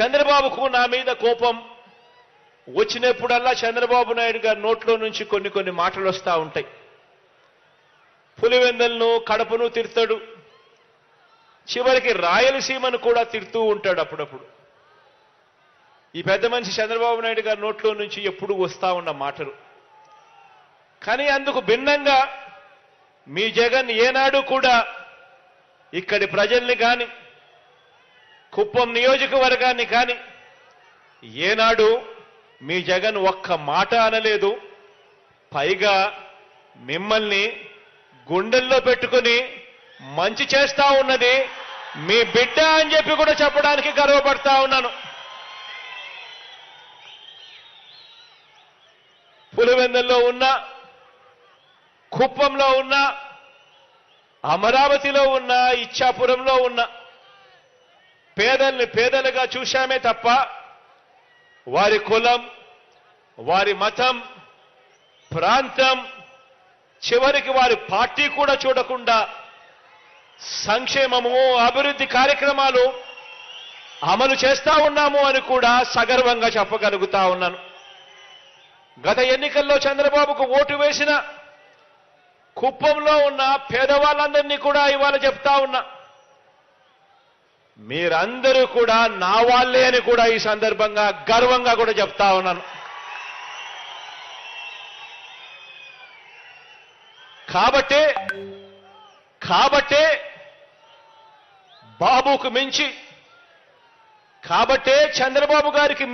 చంద్రబాబుకు నా మీద కోపం వచ్చినప్పుడల్లా చంద్రబాబు నాయుడు గారి నోట్లో నుంచి కొన్ని కొన్ని మాటలు వస్తూ ఉంటాయి. పులివెందలను కడపను తిడతాడు. చివరికి రాయలసీమను కూడా తిడుతూ ఉంటాడు అప్పుడప్పుడు. ఈ పెద్ద మనిషి చంద్రబాబు నాయుడు గారి నోట్లో నుంచి ఎప్పుడు వస్తూ ఉన్న మాటలు. కానీ అందుకు భిన్నంగా మీ జగన్ ఏనాడు కూడా ఇక్కడి ప్రజల్ని కానీ కుప్పం నియోజకవర్గాన్ని కానీ ఏనాడు మీ జగన్ ఒక్క మాట అనలేదు. పైగా మిమ్మల్ని గుండెల్లో పెట్టుకుని మంచి చేస్తా ఉన్నది మీ బిడ్డ అని చెప్పి కూడా చెప్పడానికి గర్వపడతా ఉన్నాను. పులివెందల్లో ఉన్న కుప్పంలో ఉన్న అమరావతిలో ఉన్న ఇచ్చాపురంలో ఉన్న పేదల్ని పేదలుగా చూశామే తప్ప వారి కులం వారి మతం ప్రాంతం చివరికి వారి పార్టీ కూడా చూడకుండా సంక్షేమము అభివృద్ధి కార్యక్రమాలు అమలు చేస్తా ఉన్నాము అని కూడా సగర్వంగా చెప్పగలుగుతా ఉన్నాను. గత ఎన్నికల్లో చంద్రబాబుకు ఓటు వేసిన కుప్పంలో ఉన్న పేదవాళ్ళందరినీ కూడా ఇవాళ చెప్తా ఉన్నా. మీరందరూ కూడా నా వాళ్ళే అని కూడా ఈ సందర్భంగా గర్వంగా కూడా చెప్తా ఉన్నాను. కాబట్టే కాబట్టే బాబుకు మించి కాబట్టే చంద్రబాబు గారికి